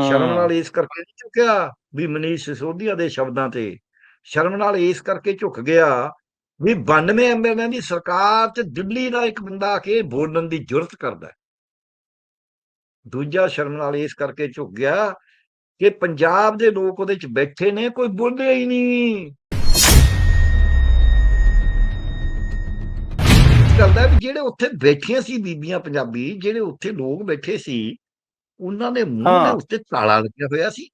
ਸ਼ਰਮ ਨਾਲ ਇਸ ਕਰਕੇ ਨਹੀਂ ਝੁਕਿਆ ਵੀ ਮਨੀਸ਼ ਸਿਸੋਦੀਆ ਦੇ ਸ਼ਬਦਾਂ ਤੇ। ਸ਼ਰਮ ਨਾਲ ਇਸ ਕਰਕੇ ਝੁਕ ਗਿਆ ਵੀ 92 ਐਮਐਲਏ ਦੀ ਸਰਕਾਰ ਚ ਦਿੱਲੀ ਦਾ ਇੱਕ ਬੰਦਾ ਆ ਕੇ ਬੋਲਣ ਦੀ ਜੁਰਤ ਕਰਦਾ। ਦੂਜਾ ਸ਼ਰਮ ਨਾਲ ਇਸ ਕਰਕੇ ਝੁਕ ਗਿਆ ਕਿ ਪੰਜਾਬ ਦੇ ਲੋਕ ਉਹਦੇ ਚ ਬੈਠੇ ਨੇ ਕੋਈ ਬੋਲਿਆ ਹੀ ਨਹੀਂ। ਕਰਦਾ ਵੀ ਜਿਹੜੇ ਉੱਥੇ ਬੈਠੀਆਂ ਸੀ ਬੀਬੀਆਂ ਪੰਜਾਬੀ ਜਿਹੜੇ ਉੱਥੇ ਲੋਕ ਬੈਠੇ ਸੀ ਉਹਨਾਂ ਦੇ ਮੂੰਹ ਦੇ। ਉੱਤੇ ਤਾਲਾ ਲੱਗਿਆ ਹੋਇਆ ਸੀ।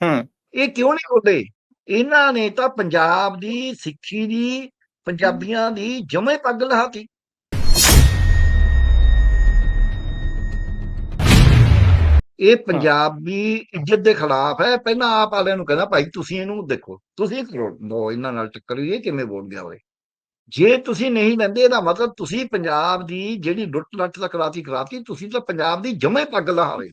ਹੂੰ। ਇਹ ਕਿਉਂ ਨਹੀਂ ਬੋਲੇ ਇਹਨਾਂ ਨੇ ਤਾਂ ਪੰਜਾਬ ਦੀ ਸਿੱਖੀ ਦੀ ਪੰਜਾਬੀਆਂ ਦੀ ਜਮੇ ਪੱਗ ਲਹਾਤੀ। ਇਹ ਪੰਜਾਬੀ ਇੱਜ਼ਤ ਦੇ ਖਿਲਾਫ ਹੈ। ਪਹਿਲਾਂ ਆਪ ਵਾਲਿਆਂ ਨੂੰ ਕਹਿੰਦਾ ਭਾਈ ਤੁਸੀਂ ਇਹਨੂੰ ਦੇਖੋ। ਤੁਸੀਂ ਕਰੋ ਦੋ ਇਹਨਾਂ ਨਾਲ ਟੱਕਰ ਇਹ ਕਿਵੇਂ ਬੋਲ ਗਿਆ ਹੋਏ ਜੇ ਤੁਸੀਂ ਨਹੀਂ ਲੈਂਦੇ ਇਹਦਾ ਮਤਲਬ ਤੁਸੀਂ ਪੰਜਾਬ ਦੀ ਜਿਹੜੀ ਲੁੱਟ ਲੱਟ ਦਾ ਕਰਾਤੀ ਕਰਾਤੀ ਤੁਸੀਂ ਤਾਂ ਪੰਜਾਬ ਦੀ ਜਮੇ ਪੱਗ ਰਹੇ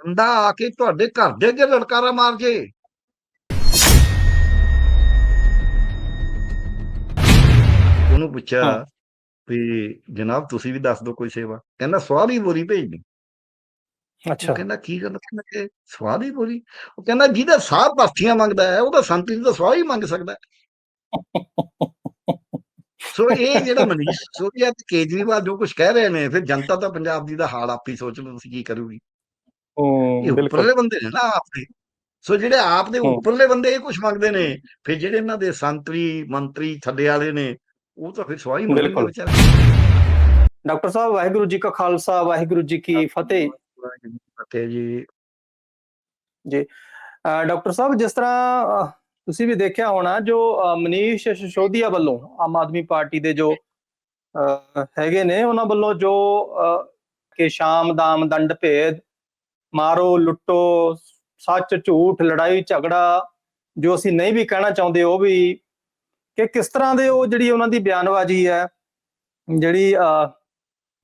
ਬੰਦਾ ਆ ਕੇ ਤੁਹਾਡੇ ਘਰ ਦੇ ਅੱਗੇ ਲੜਕਾਰਾ ਮਾਰ ਜੇ। ਉਹਨੂੰ ਪੁੱਛਿਆ। ਵੀ ਜਨਾਬ ਤੁਸੀਂ ਵੀ ਦੱਸ ਦਿਓ ਕੋਈ ਸੇਵਾ। ਕਹਿੰਦਾ ਸਵਾਹ ਦੀ ਬੋਰੀ ਭੇਜ ਦੇ ਅੱਛਾ। ਕਹਿੰਦਾ ਕੀ ਗੱਲ ਕਹਿੰਦਾ ਕਿ ਸਵਾਹ ਦੀ ਬੋਰੀ। ਉਹ ਕਹਿੰਦਾ ਜਿਹਦਾ ਸਾਹ ਪਾਥੀਆਂ ਮੰਗਦਾ ਹੈ ਉਹਦਾ ਸੰਤਰੀ ਦਾ ਸਵਾਹ ਹੀ ਮੰਗ ਸਕਦਾ ਹੈ। ਸੋ ਇਹ ਜਿਹੜਾ ਮਨੀਸ਼ ਸਿਸੋਦੀਆ ਤੇ ਕੇਜਰੀਵਾਲ ਜੋ ਕੁਝ ਕਹਿ ਰਹੇ ਨੇ ਫਿਰ ਜਨਤਾ ਤਾਂ ਪੰਜਾਬ ਦੀ ਦਾ ਹਾਲ ਆਪੀ ਸੋਚ ਲਓ ਤੁਸੀਂ ਕੀ ਕਰੂਗੀ? ਇਹ ਹੂੰ ਬਿਲਕੁਲ। ਉੱਪਰਲੇ ਬੰਦੇ ਨੇ ਨਾ ਆਪਦੇ। ਸੋ ਜਿਹੜੇ ਆਪ ਦੇ। ਉੱਪਰਲੇ ਬੰਦੇ ਇਹ ਕੁਝ ਮੰਗਦੇ ਨੇ ਫਿਰ ਜਿਹੜੇ ਇਹਨਾਂ ਦੇ ਸੰਤਰੀ ਮੰਤਰੀ ਥੱਲੇ ਵਾਲੇ ਨੇ ਉਹ ਤਾਂ ਫਿਰ ਸਵਾਈ ਬਿਲਕੁਲ। ਵਿਚਾਰੇ। ਡਾਕਟਰ ਸਾਹਿਬ ਵਾਹਿਗੁਰੂ ਜੀ ਕਾ ਖਾਲਸਾ ਵਾਹਿਗੁਰੂ ਜੀ ਕੀ ਫਤਿਹ। ਫਤਿਹ ਜੀ। ਅਹ ਡਾਕਟਰ ਸਾਹਿਬ ਜਿਸ ਤਰ੍ਹਾਂ ਤੁਸੀਂ ਵੀ ਦੇਖਿਆ ਹੋਣਾ ਜੋ ਮਨੀਸ਼ ਸਸ਼ੋਦੀਆ ਵੱਲੋਂ ਆਮ ਆਦਮੀ ਪਾਰਟੀ ਦੇ ਜੋ ਅਹ, ਹੈਗੇ ਨੇ ਉਹਨਾਂ ਵੱਲੋਂ ਜੋ ਕਿ ਸ਼ਾਮ ਦਾਮ ਦੰਡ ਭੇਦ ਮਾਰੋ ਲੁੱਟੋ ਸੱਚ ਝੂਠ ਲੜਾਈ ਝਗੜਾ ਜੋ ਅਸੀਂ ਨਹੀਂ ਵੀ ਕਹਿਣਾ ਚਾਹੁੰਦੇ ਉਹ ਵੀ ਕਿ ਕਿਸ ਤਰ੍ਹਾਂ ਦੇ ਉਹ ਜਿਹੜੀ ਉਹਨਾਂ ਦੀ ਬਿਆਨਬਾਜ਼ੀ ਹੈ ਜਿਹੜੀ ਅਹ,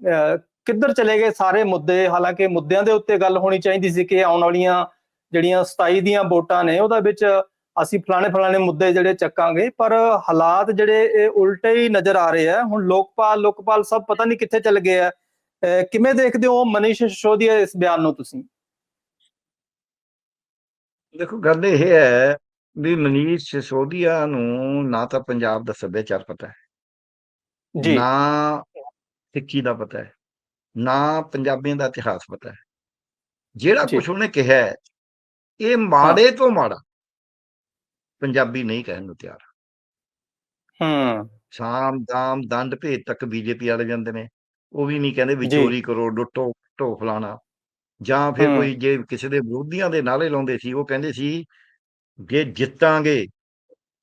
ਅਹ, ਕਿੱਧਰ ਚਲੇ ਗਏ ਸਾਰੇ ਮੁੱਦੇ ਹਾਲਾਂਕਿ ਮੁੱਦਿਆਂ ਦੇ ਉੱਤੇ ਗੱਲ ਹੋਣੀ ਚਾਹੀਦੀ ਸੀ ਕਿ ਆਉਣ ਵਾਲੀਆਂ ਜਿਹੜੀਆਂ 27 ਦੀਆਂ ਵੋਟਾਂ ਨੇ ਉਹਦਾ ਵਿੱਚ ਅਸੀਂ ਫਲਾਣੇ ਫਲਾਣੇ ਮੁੱਦੇ ਜਿਹੜੇ ਚੱਕਾਂਗੇ ਪਰ ਹਾਲਾਤ ਜਿਹੜੇ ਇਹ ਉਲਟੇ ਹੀ ਨਜ਼ਰ ਆ ਰਹੇ ਆ। ਹੁਣ ਲੋਕਪਾਲ ਲੋਕਪਾਲ ਸਭ ਪਤਾ ਨਹੀਂ ਕਿੱਥੇ ਚੱਲ ਗਏ ਆ। ਕਿਵੇਂ ਦੇਖਦੇ ਹੋ ਮਨੀਸ਼ ਸਿਸੋਦੀਆ ਇਸ ਬਿਆਨ ਨੂੰ ਤੁਸੀਂ? ਦੇਖੋ ਗੱਲ ਇਹ ਹੈ ਵੀ ਮਨੀਸ਼ ਸਿਸੋਦੀਆ ਨੂੰ ਨਾ ਤਾਂ ਪੰਜਾਬ ਦਾ ਸੱਭਿਆਚਾਰ ਪਤਾ ਹੈ। ਜੀ। ਨਾ ਸਿੱਖੀ ਦਾ ਪਤਾ ਹੈ। ਨਾ ਪੰਜਾਬੀਆਂ ਦਾ ਇਤਿਹਾਸ ਪਤਾ ਹੈ। ਜਿਹੜਾ। ਕੁਝ ਉਹਨੇ ਕਿਹਾ ਹੈ, ਇਹ ਮਾੜੇ ਤੋਂ ਮਾੜਾ ਪੰਜਾਬੀ ਨਹੀਂ ਕਹਿਣ ਨੂੰ ਤਿਆਰ ਹੂੰ ਸਾਮ ਦਾਮ ਦੰਡ ਭੇਦ ਤੱਕ ਬੀਜੇਪੀ ਵਾਲੇ ਜਾਂਦੇ ਨੇ ਉਹ ਵੀ ਨਹੀਂ ਕਹਿੰਦੇ ਵੀ। ਚੋਰੀ ਕਰੋ ਲੁੱਟੋ ਢੋ ਫਲਾਣਾ ਜਾਂ ਫਿਰ। ਕੋਈ ਜੇ ਕਿਸੇ ਦੇ ਵਿਰੋਧੀਆਂ ਦੇ ਨਾਲੇ ਲਾਉਂਦੇ ਸੀ ਉਹ ਕਹਿੰਦੇ ਸੀ ਜੇ ਜਿੱਤਾਂਗੇ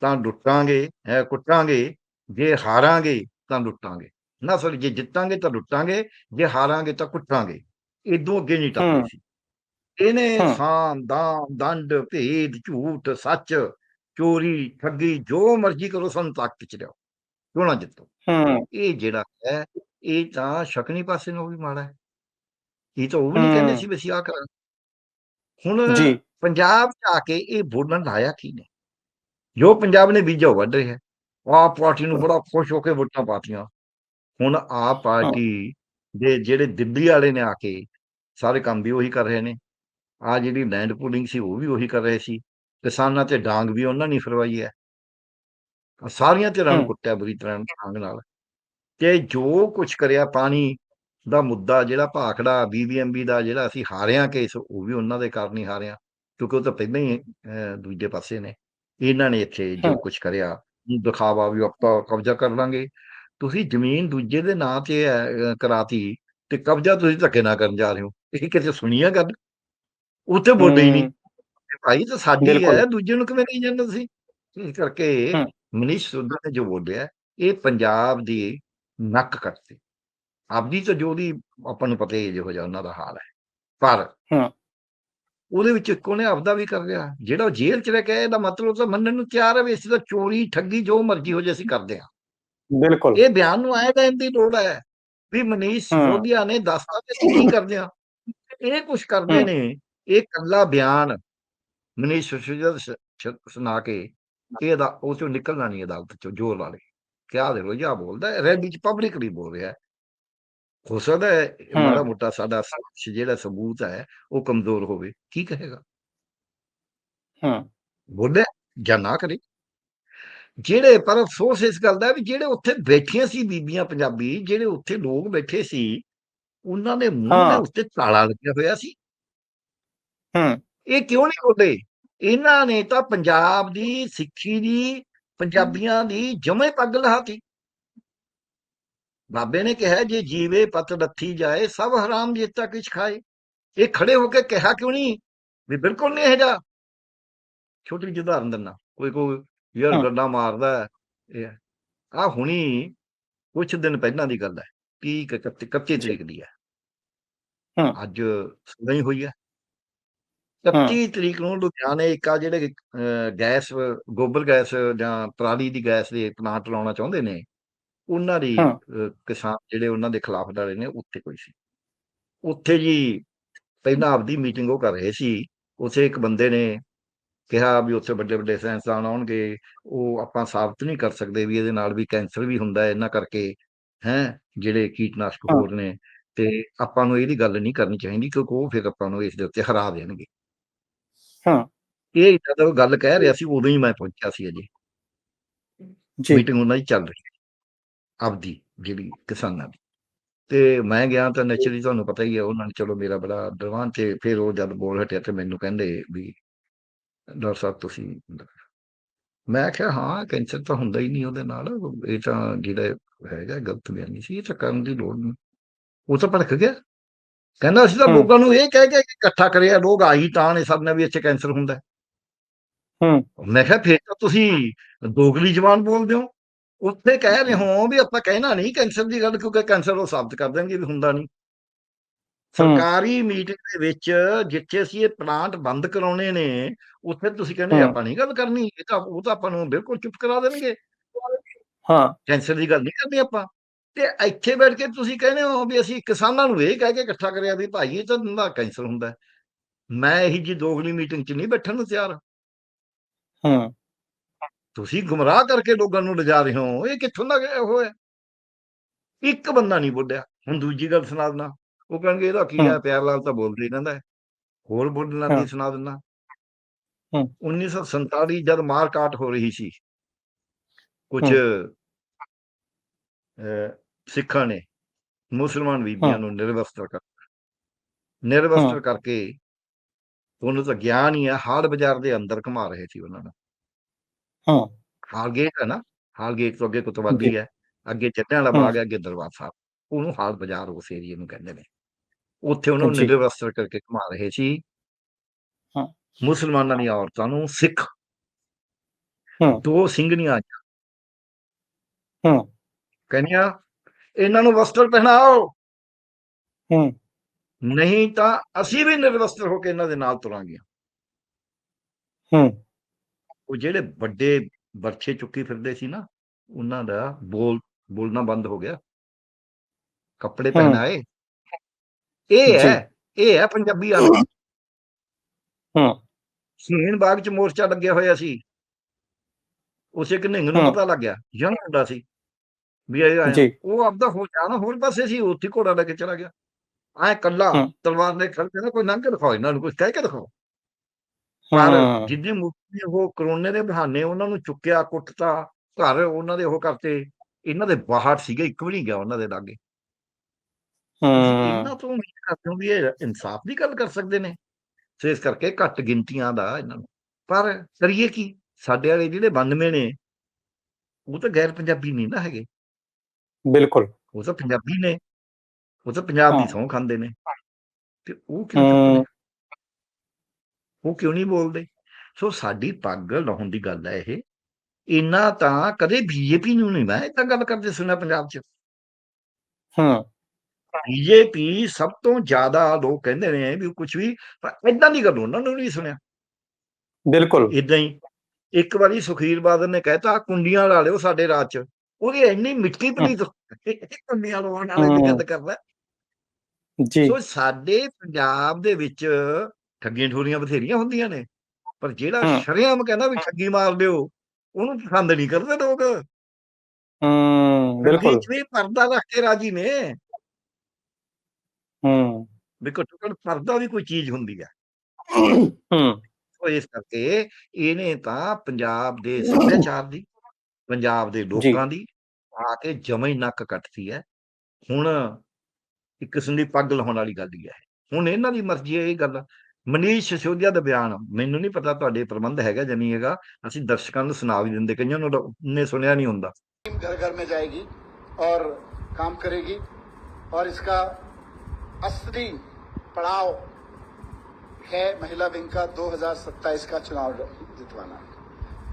ਤਾਂ ਲੁੱਟਾਂਗੇ ਹੈ ਕੁੱਟਾਂਗੇ ਜੇ ਹਾਰਾਂਗੇ ਤਾਂ ਲੁੱਟਾਂਗੇ ਨਾ ਸੌਰੀ ਜੇ ਜਿੱਤਾਂਗੇ ਤਾਂ ਲੁੱਟਾਂਗੇ ਜੇ ਹਾਰਾਂਗੇ ਤਾਂ ਕੁੱਟਾਂਗੇ ਇਦੋਂ ਅੱਗੇ ਨਹੀਂ ਟੱਪਦੇ। ਸੀ ਇਹਨੇ। ਸਾਮ ਦਾਮ ਦੰਡ ਭੇਦ ਝੂਠ ਸੱਚ ਚੋਰੀ ਠੱਗੀ ਜੋ ਮਰਜ਼ੀ ਕਰੋ ਸਾਨੂੰ ਤਾਕਤ ਚ ਕਿਉਂ ਨਾ ਜਿੱਤੋ? ਹੂੰ। ਇਹ ਜਿਹੜਾ ਹੈ ਇਹ ਤਾਂ ਸ਼ਕਨੀ ਪਾਸੇ ਨੂੰ ਵੀ ਮਾੜਾ ਹੈ। ਇਹ ਤਾਂ ਉਹ ਵੀ ਨਹੀਂ ਕਹਿੰਦੇ। ਸੀ ਅਸੀਂ ਆਹ ਕਰਾਂ ਹੁਣ ਜੀ। ਪੰਜਾਬ ਚ ਆ ਕੇ ਇਹ ਬੋਲਣ ਲਾਇਆ ਕੀ ਨੇ? ਜੋ ਪੰਜਾਬ ਨੇ ਬੀਜਾ ਵੱਢ ਰਿਹਾ। ਆਪ ਪਾਰਟੀ ਨੂੰ ਬੜਾ ਖੁਸ਼ ਹੋ ਕੇ ਵੋਟਾਂ ਪਾਤੀਆਂ। ਹੁਣ ਆਪ ਪਾਰਟੀ ਦੇ ਜਿਹੜੇ ਦਿੱਲੀ ਵਾਲੇ ਨੇ ਆ ਕੇ ਸਾਰੇ ਕੰਮ ਵੀ ਉਹੀ ਕਰ ਰਹੇ ਨੇ। ਆ ਜਿਹੜੀ ਲੈਂਡ ਪੂਲਿੰਗ ਸੀ ਉਹ ਵੀ ਉਹੀ ਕਰ ਰਹੇ ਸੀ। ਕਿਸਾਨਾਂ ਤੇ ਡਾਂਗ ਵੀ ਉਹਨਾਂ ਨੇ ਫਰਵਾਈ ਹੈ। ਸਾਰੀਆਂ ਧਿਰਾਂ ਨੂੰ ਹੂੰ। ਕੁੱਟਿਆ ਬੁਰੀ ਤਰ੍ਹਾਂ ਡਾਂਗ ਨਾਲ। ਤੇ ਜੋ ਕੁਝ ਕਰਿਆ ਪਾਣੀ ਦਾ ਮੁੱਦਾ ਜਿਹੜਾ ਭਾਖੜਾ ਬੀਬੀਐਮਬੀ ਦਾ ਜਿਹੜਾ ਅਸੀਂ ਹਾਰਿਆ ਕੇਸ ਉਹ ਵੀ ਉਹਨਾਂ ਦੇ ਕਾਰਨ ਹੀ ਹਾਰਿਆ ਕਿਉਂਕਿ ਉਹ ਤਾਂ ਪਹਿਲਾਂ ਹੀ ਦੂਜੇ ਪਾਸੇ ਨੇ। ਇਹਨਾਂ ਨੇ ਇੱਥੇ ਜੋ। ਕੁਝ ਕਰਿਆ ਦਿਖਾਵਾ ਵੀ ਆਪਾਂ ਕਬਜ਼ਾ ਕਰ ਲਾਂਗੇ। ਤੁਸੀਂ ਜ਼ਮੀਨ ਦੂਜੇ ਦੇ ਨਾਂ ਤੇ ਕਰਾਤੀ ਤੇ ਕਬਜ਼ਾ ਤੁਸੀਂ ਧੱਕੇ ਨਾ ਕਰਨ ਜਾ ਰਹੇ ਹੋ। ਇਹ ਕਿਤੇ ਸੁਣੀਆ ਗੱਲ? ਉੱਥੇ ਬੋਲੇ ਹੀ ਨਹੀਂ। ਤੇ ਭਾਈ ਤਾਂ ਸਾਡੀ। ਹੈ ਦੂਜੇ ਨੂੰ ਕਿਵੇਂ ਕਹੀ ਜਾਂਦਾ ਤੁਸੀਂ ਇਸ ਕਰਕੇ। ਮਨੀਸ਼ ਸਿਸੋਦੀਆ ਨੇ ਜੋ ਬੋਲਿਆ ਇਹ ਪੰਜਾਬ ਦੀ ਨੱਕ ਕੱਟਦੀ ਆਪਦੀ ਤਾਂ ਜੋ ਦੀ ਆਪਾਂ ਨੂੰ ਪਤਾ ਹੀ ਜਿਹੋ ਜਿਹਾ ਉਹਨਾਂ ਦਾ ਹਾਲ ਹੈ ਪਰ ਹੂੰ। ਉਹਦੇ ਵਿੱਚ ਇੱਕੋ ਨੇ ਆਪਦਾ ਵੀ ਕਰ ਲਿਆ ਜਿਹੜਾ ਜੇਲ੍ਹ ਚ ਰਹਿ ਕੇ ਆਇਆ, ਇਹਦਾ ਮਤਲਬ ਤਾਂ ਮੰਨਣ ਨੂੰ ਤਿਆਰ ਹੈ ਵੀ ਅਸੀਂ ਤਾਂ ਚੋਰੀ ਠੱਗੀ ਜੋ ਮਰਜ਼ੀ ਹੋ ਜੇ ਅਸੀਂ ਕਰਦੇ ਹਾਂ ਬਿਲਕੁਲ ਇਹ ਬਿਆਨ ਨੂੰ ਆਏਗਾ ਇਹਦੀ ਲੋੜ ਹੈ ਵੀ ਮਨੀਸ਼। ਸਿਸੋਦੀਆ ਨੇ ਦੱਸਤਾ ਕਿ ਕੀ ਕਰਦੇ ਹਾਂ ਇਹ ਕੁਝ ਕਰਦੇ। ਨੇ ਇਹ ਕੱਲਾ ਬਿਆਨ ਮਨੀਸ਼ ਸਿਸੋਦੀਆ ਦਾ ਸ- ਸ- ਸੁਣਾ ਕੇ ਇਹਦਾ ਉਹ ਚੋਂ ਨਿਕਲਣਾ ਨਹੀਂ ਅਦਾਲਤ ਚੋਂ ਜੋਰ ਲਾ ਲੇ ਕਿਆ ਦੇ ਲੋ ਜਾਂ ਬੋਲਦਾ ਰੈਲੀ ਚ ਪਬਲਿਕਲੀ ਬੋਲ ਰਿਹਾ। ਹੈ ਸਕਦਾ ਹੈ। ਮਾੜਾ ਮੋਟਾ ਸਾਡਾ ਜਿਹੜਾ ਸਬੂਤ ਹੈ ਉਹ ਕਮਜ਼ੋਰ ਹੋਵੇ। ਕੀ ਕਹੇਗਾ? ਹੂੰ। ਬੋਲੇ ਜਾਂ ਨਾ ਕਰੇ। ਜਿਹੜੇ ਪਰ ਅਫਸੋਸ ਇਸ ਗੱਲ ਦਾ ਵੀ ਜਿਹੜੇ ਉੱਥੇ ਬੈਠੀਆਂ ਸੀ ਬੀਬੀਆਂ ਪੰਜਾਬੀ ਜਿਹੜੇ ਉੱਥੇ ਲੋਕ ਬੈਠੇ ਸੀ ਉਹਨਾਂ ਦੇ ਮੂੰਹ ਦੇ। ਉੱਤੇ ਤਾਲਾ ਲੱਗਿਆ ਹੋਇਆ ਸੀ। ਹੂੰ। ਇਹ ਕਿਉਂ ਨਹੀਂ ਬੋਲੇ? ਇਹਨਾਂ ਨੇ ਤਾਂ ਪੰਜਾਬ ਦੀ ਸਿੱਖੀ ਦੀ ਪੰਜਾਬੀਆਂ ਦੀ ਜਮੇ ਪੱਗ ਲਹਾਤੀ। ਬਾਬੇ ਨੇ ਕਿਹਾ ਜੇ ਜੀਵੇ ਪਤ ਲੱਥੀ ਜਾਏ ਸਭ ਹਰਾਮ ਜੀਤਾ ਕਿਛ ਖਾਏ। ਇਹ ਖੜੇ ਹੋ ਕੇ ਕਿਹਾ ਕਿਉਂ ਨਹੀਂ? ਵੀ ਬਿਲਕੁਲ ਨਹੀਂ ਇਹ ਜਾ ਛੋਟੀ ਜਿਹੀ ਉਦਾਹਰਨ ਦਿੰਦਾ। ਕੋਈ ਕੋਈ ਯਾਰ ਹਾਂ। ਗੱਲਾਂ ਮਾਰਦਾ ਹੈ, ਇਹ ਆ ਹੁਣੀ ਕੁਝ ਦਿਨ ਪਹਿਲਾਂ ਦੀ ਗੱਲ ਹੈ। 30 ਕੁ ਇਕੱਤੀ 31 ਤਰੀਕ ਦੀ ਹੈ। ਹਾਂ। ਅੱਜ ਸੁਣਾਈ ਹੋਈ ਹੈ। 31 ਤਰੀਕ ਨੂੰ ਲੁਧਿਆਣੇ ਇੱਕ ਆ ਜਿਹੜੇ ਗੈਸ ਗੋਬਰ ਗੈਸ ਜਾਂ ਪਰਾਲੀ ਦੀ ਗੈਸ ਦੇ ਪਲਾਂਟ ਲਾਉਣਾ ਚਾਹੁੰਦੇ ਨੇ ਉਹਨਾਂ ਦੀ ਕਿਸਾਨ ਜਿਹੜੇ ਉਹਨਾਂ ਦੇ ਖਿਲਾਫ ਡਰੇ ਨੇ ਉੱਥੇ ਕੋਈ ਸੀ। ਉੱਥੇ ਜੀ ਪਹਿਲਾਂ ਆਪਦੀ ਮੀਟਿੰਗ ਉਹ ਕਰ ਰਹੇ ਸੀ ਉਸੇ ਇੱਕ ਬੰਦੇ ਨੇ ਕਿਹਾ ਵੀ ਉੱਥੇ ਵੱਡੇ ਵੱਡੇ ਸਾਇੰਸਦਾਨ ਆਉਣਗੇ ਉਹ ਆਪਾਂ ਸਾਬਤ ਨਹੀਂ ਕਰ ਸਕਦੇ ਵੀ ਇਹਦੇ ਨਾਲ ਵੀ ਕੈਂਸਰ ਵੀ ਹੁੰਦਾ ਹੈ ਇਹਨਾਂ ਕਰਕੇ ਹੈ ਜਿਹੜੇ ਕੀਟਨਾਸ਼ਕ। ਹੋਰ ਨੇ ਤੇ ਆਪਾਂ ਨੂੰ ਇਹਦੀ ਗੱਲ ਨਹੀਂ ਕਰਨੀ ਚਾਹੀਦੀ ਕਿਉਂਕਿ ਉਹ ਫਿਰ ਆਪਾਂ ਨੂੰ ਇਸ ਦੇ ਉੱਤੇ ਹਰਾ ਦੇਣਗੇ। ਹਾਂ। ਇਹ ਜਦੋਂ ਗੱਲ ਕਹਿ ਰਿਹਾ ਸੀ ਉਦੋਂ ਹੀ ਮੈਂ ਪਹੁੰਚਿਆ ਸੀ ਅਜੇ। ਜੀ। ਮੀਟਿੰਗ ਉਹਨਾਂ ਦੀ ਚੱਲ ਰਹੀ ਹੈ ਆਪਦੀ ਜਿਹੜੀ ਕਿਸਾਨਾਂ ਦੀ। ਤੇ ਮੈਂ ਗਿਆ ਤਾਂ ਨੈਚੁਰਲੀ ਤੁਹਾਨੂੰ ਪਤਾ ਹੀ ਹੈ ਉਹਨਾਂ ਨੇ ਚਲੋ ਮੇਰਾ ਬੜਾ ਦਰਵਾਨ ਤੇ ਫਿਰ ਉਹ ਜਦ ਬੋਲ ਹਟਿਆ ਤੇ ਮੈਨੂੰ ਕਹਿੰਦੇ ਵੀ ਡਾਕਟਰ ਸਾਹਿਬ ਤੁਸੀਂ ਮੈਂ ਕਿਹਾ ਹਾਂ ਕੈਂਸਰ ਤਾਂ ਹੁੰਦਾ ਹੀ ਨਹੀਂ ਉਹਦੇ ਨਾਲ ਇਹ ਤਾਂ ਜਿਹੜਾ ਹੈਗਾ ਗਲਤ ਬਿਆਨੀ ਸੀ ਇਹ ਤਾਂ ਕਰਨ ਦੀ ਲੋੜ ਨਹੀਂ। ਉਹ ਤਾਂ ਭੜਕ ਗਿਆ। ਕਹਿੰਦਾ ਅਸੀਂ ਤਾਂ। ਲੋਕਾਂ ਨੂੰ ਇਹ ਕਹਿ ਕੇ ਇਕੱਠਾ ਕਰਿਆ ਲੋਕ ਆਹੀ ਤਾਂ ਨੇ ਸਭ ਨੇ ਵੀ ਇੱਥੇ ਕੈਂਸਰ ਹੁੰਦਾ ਹੈ। ਹੂੰ। ਮੈਂ ਕਿਹਾ ਫਿਰ ਤਾਂ ਤੁਸੀਂ ਦੋਗਲੀ ਜ਼ਬਾਨ ਬੋਲਦੇ ਹੋ। ਉੱਥੇ ਕਹਿ ਰਹੇ ਹੋ ਵੀ ਆਪਾਂ ਕਹਿਣਾ ਨਹੀਂ ਕੈਂਸਰ ਦੀ ਗੱਲ ਕਿਉਂਕਿ ਕੈਂਸਰ ਉਹ ਸਾਬਤ ਕਰ ਦੇਣਗੇ ਵੀ ਹੁੰਦਾ ਨਹੀਂ। ਸਰਕਾਰੀ ਮੀਟਿੰਗ ਦੇ ਵਿੱਚ ਜਿੱਥੇ ਅਸੀਂ ਇਹ ਪਲਾਂਟ ਬੰਦ ਕਰਾਉਣੇ ਨੇ ਉੱਥੇ ਤੁਸੀਂ ਕਹਿੰਦੇ। ਆਪਾਂ ਨਹੀਂ ਗੱਲ ਕਰਨੀ ਇਹ ਤਾਂ ਉਹ ਤਾਂ ਆਪਾਂ ਨੂੰ ਬਿਲਕੁਲ ਚੁੱਪ ਕਰਾ ਦੇਣਗੇ। ਹਾਂ। ਕੈਂਸਰ ਦੀ ਗੱਲ ਨਹੀਂ ਕਰਨੀ ਆਪਾਂ। ਤੇ ਇੱਥੇ ਬੈਠ ਕੇ ਤੁਸੀਂ ਕਹਿੰਦੇ ਹੋ ਵੀ ਅਸੀਂ ਕਿਸਾਨਾਂ ਨੂੰ ਇਹ ਕਹਿ ਕੇ ਇਕੱਠਾ ਕਰਿਆ ਵੀ ਭਾਈ ਇਹ ਤਾਂ ਨਾ ਕੈਂਸਰ ਹੁੰਦਾ। ਮੈਂ ਇਹੀ ਜੀ ਦੋਗਲੀ ਮੀਟਿੰਗ 'ਚ ਨਹੀਂ ਬੈਠਣ ਨੂੰ ਤਿਆਰ। ਹੂੰ। ਤੁਸੀਂ ਗੁੰਮਰਾਹ ਕਰਕੇ ਲੋਕਾਂ ਨੂੰ ਲਿਜਾ ਰਹੇ ਹੋ ਇਹ ਕਿੱਥੋਂ ਦਾ ਹੋਇਆ ਇੱਕ ਬੰਦਾ ਨਹੀਂ ਬੋਲਿਆ। ਹੁਣ ਦੂਜੀ ਗੱਲ ਸੁਣਾ ਦਿੰਦਾ। ਉਹ ਕਹਿਣਗੇ ਇਹਦਾ ਕੀ ਹੈ। ਪਿਆਰ ਲਾਲ ਤਾਂ ਬੋਲਦੇ ਹੀ ਰਹਿੰਦਾ ਹੋਰ ਬੋਲਣਾ। ਦੀ ਸੁਣਾ ਦਿੰਦਾ। ਹੂੰ। 1947 ਜਦ ਮਾਰ ਕਾਟ ਹੋ ਰਹੀ ਸੀ ਕੁਝ ਸਿੱਖਾਂ ਨੇ ਮੁਸਲਮਾਨ ਬੀਬੀਆਂ। ਨੂੰ ਨਿਰਵਸਤਰ ਕਰ ਨਿਰਵਸਤਰ। ਕਰਕੇ ਉਹਨੂੰ ਤਾਂ ਗਿਆਨ ਹੀ ਹੈ ਹਾਲ ਬਾਜ਼ਾਰ ਦੇ ਅੰਦਰ ਘੁਮਾ ਰਹੇ ਸੀ ਉਹਨਾਂ ਨੂੰ ਹਾਂ ਹਾਲ ਗੇਟ ਹੈ ਨਾ ਹਾਲ ਗੇਟ ਤੋਂ ਅੱਗੇ ਕੁਤਵਾਲੀ ਜੀ। ਹੈ ਅੱਗੇ ਚੱਟਿਆਂ ਵਾਲਾ। ਬਾਗ ਹੈ ਅੱਗੇ ਦਰਬਾਰ ਸਾਹਿਬ ਉਹਨੂੰ ਹਾਲ ਬਾਜ਼ਾਰ ਉਸ ਏਰੀਏ ਨੂੰ ਕਹਿੰਦੇ ਨੇ ਉੱਥੇ ਉਹਨਾਂ ਨੂੰ। ਨਿਰਵਸਤਰ ਕਰਕੇ ਘੁਮਾ ਰਹੇ ਸੀ ਹਾਂ। ਮੁਸਲਮਾਨਾਂ ਦੀਆਂ ਔਰਤਾਂ ਨੂੰ ਸਿੱਖ ਹੂੰ। ਦੋ ਸਿੰਘਣੀਆਂ ਆਈਆਂ ਹੂੰ। ਕਹਿੰਦੀਆਂ ਇਹਨਾਂ ਨੂੰ ਵਸਤਰ ਪਹਿਨਾਓ। ਹੂੰ। ਨਹੀਂ ਤਾਂ ਅਸੀਂ ਵੀ ਨਿਰਵਸਤਰ ਹੋ ਕੇ ਇਹਨਾਂ ਦੇ ਨਾਲ ਤੁਰਾਂਗੇ ਹੂੰ। ਉਹ ਜਿਹੜੇ ਵੱਡੇ ਬਰਛੇ ਚੁੱਕੀ ਫਿਰਦੇ ਸੀ ਨਾ ਉਹਨਾਂ ਦਾ ਬੋਲ ਬੋਲਣਾ ਬੰਦ ਹੋ ਗਿਆ। ਕੱਪੜੇ। ਪਹਿਨਾਏ। ਇਹ। ਹੈ ਇਹ ਹੈ ਪੰਜਾਬੀ ਆਦਤ ਹੂੰ। ਸੀਨ ਬਾਗ ਚ ਮੋਰਚਾ ਲੱਗਿਆ ਹੋਇਆ ਸੀ। ਉਸੇ ਘਨਿੰਗ ਨੂੰ। ਪਤਾ ਲੱਗ ਗਿਆ। ਯੰਗ ਮੁੰਡਾ ਸੀ। ਵੀ ਇਹ ਆਇਆ ਉਹ ਆਪਦਾ ਹੋ ਜਾਣਾ ਹੋਰ ਪਾਸੇ ਸੀ ਉੱਥੇ ਘੋੜਾ ਲੈ ਕੇ ਚਲਾ ਗਿਆ। ਐ ਕੱਲਾ। ਤਲਵਾਰ ਦੇ ਖੜਕੇ ਨਾ ਕੋਈ ਕੇ ਦਿਖਾਓ ਇਹਨਾਂ ਨੂੰ ਕੁਝ ਕਹਿ ਕੇ ਦਿਖਾਓ। ਪਰ ਹੂੰ। ਜਿੱਦੇ ਮੁਕਤੀ ਉਹ ਕਰੋਨੇ ਦੇ ਬਹਾਨੇ ਉਹਨਾਂ ਨੂੰ ਚੁੱਕਿਆ ਕੁੱਟਤਾ ਘਰ ਉਹਨਾਂ ਦੇ ਉਹ ਕਰਤੇ ਇਹਨਾਂ ਦੇ ਬਾਹਰ ਸੀਗੇ ਇੱਕ ਵੀ ਨਹੀਂ ਗਿਆ ਉਹਨਾਂ ਦੇ ਲਾਗੇ। ਇਹਨਾਂ ਤੋਂ ਉਮੀਦ ਕਰਦੇ ਹੋ ਵੀ ਇਹ ਇਨਸਾਫ ਦੀ ਗੱਲ ਕਰ ਸਕਦੇ ਨੇ। ਸੋ ਇਸ ਕਰਕੇ ਘੱਟ ਗਿਣਤੀਆਂ ਦਾ ਇਹਨਾਂ ਨੂੰ। ਪਰ ਕਰੀਏ ਕੀ? ਸਾਡੇ ਵਾਲੇ ਜਿਹੜੇ 92 ਨੇ ਉਹ ਤਾਂ ਗੈਰ ਪੰਜਾਬੀ ਨਹੀਂ ਨਾ ਹੈਗੇ। ਬਿਲਕੁਲ। ਉਹ ਤਾਂ ਪੰਜਾਬੀ ਨੇ ਉਹ ਤਾਂ ਪੰਜਾਬ ਦੀ ਹਾਂ। ਸਹੁੰ ਖਾਂਦੇ ਨੇ। ਤੇ ਉਹ ਕਿਉਂ ਚੁੱਪ ਹੂੰ ਉਹ ਕਿਉਂ ਨਹੀਂ ਬੋਲਦੇ? ਸੋ ਸਾਡੀ ਪੱਗ ਲਾਉਣ ਦੀ ਗੱਲ ਹੈ ਇਹ। ਇੰਨਾ ਤਾਂ ਕਦੇ ਬੀਜੇਪੀ ਨੂੰ ਨਹੀਂ ਮੈਂ ਇਦਾਂ ਗੱਲ ਕਰਦੇ ਸੁਣਿਆ ਪੰਜਾਬ 'ਚ। ਹੂੰ। ਬੀਜੇਪੀ ਸਭ ਤੋਂ ਜ਼ਿਆਦਾ ਲੋਕ ਕਹਿੰਦੇ ਨੇ ਵੀ ਕੁਝ ਵੀ ਪਰ ਇਦਾਂ ਦੀ ਗੱਲ ਉਹਨਾਂ ਨੂੰ ਨਹੀਂ ਸੁਣਿਆ। ਬਿਲਕੁਲ। ਇਦਾਂ ਹੀ ਇੱਕ ਵਾਰੀ ਸੁਖੀਰ ਬਾਦਲ ਨੇ ਕਹਿਤਾ ਕੁੰਡੀਆਂ ਲਾ ਲਿਓ ਸਾਡੇ ਰਾਜ 'ਚ। ਉਹਦੀ ਇੰਨੀ ਮਿੱਟੀ ਪਲੀਤ ਕੁੰਡੀਆਂ ਲਵਾਉਣ ਵਾਲੇ ਦੀ ਗੱਲ ਕਰਦਾ। ਜੀ। ਸੋ ਸਾਡੇ ਪੰਜਾਬ ਦੇ ਵਿੱਚ ਠੱਗੀਆਂ ਠੋਰੀਆਂ ਬਥੇਰੀਆਂ ਹੁੰਦੀਆਂ ਨੇ ਪਰ ਜਿਹੜਾ। ਸ਼ਰੇਆਮ ਕਹਿੰਦਾ ਵੀ ਠੱਗੀ ਮਾਰ ਲਿਓ ਉਹਨੂੰ ਪਸੰਦ ਨਹੀਂ ਕਰਦੇ ਲੋਕ। ਹੂੰ ਬਿਲਕੁਲ। ਵੀ ਪਰਦਾ ਰੱਖ ਕੇ ਰਾਜੀ ਨੇ। ਹੂੰ। ਵੀ ਘੱਟੋ ਘੱਟ ਪਰਦਾ ਵੀ ਕੋਈ ਚੀਜ਼ ਹੁੰਦੀ ਹੈ ਹੂੰ। ਸੋ ਇਸ ਕਰਕੇ ਇਹਨੇ ਤਾਂ ਪੰਜਾਬ ਦੇ ਸੱਭਿਆਚਾਰ ਦੀ ਪੰਜਾਬ ਦੇ ਲੋਕਾਂ ਦੀ ਆ ਕੇ ਜਮਾ ਹੀ ਨੱਕ ਕੱਟਦੀ ਹੈ ਹੁਣ ਇੱਕ ਕਿਸਮ ਦੀ ਪੱਗ ਲਾਉਣ ਵਾਲੀ ਗੱਲ ਹੀ ਹੈ ਹੁਣ ਇਹਨਾਂ ਦੀ ਮਰਜ਼ੀ ਹੈ ਇਹ ਗੱਲ ਮਨੀਸ਼ ਸਿਸੋਦੀਆ ਦਾ ਬਿਆਨ ਮੈਨੂੰ ਨਹੀਂ ਪਤਾ ਤੁਹਾਡੇ ਪ੍ਰਬੰਧ ਹੈਗਾ ਜਾਂ ਨਹੀਂ ਹੈਗਾ ਅਸੀਂ ਦਰਸ਼ਕਾਂ ਨੂੰ ਸੁਣਾ ਵੀ ਦਿੰਦੇ ਕਈਆਂ ਨੂੰ ਨੇ ਸੁਣਿਆ ਨਹੀਂ ਹੁੰਦਾ टीम घर घर में जाएगी और काम करेगी और इसका असली पड़ाव है महिला विंग का 2027 का चुनाव जितवाना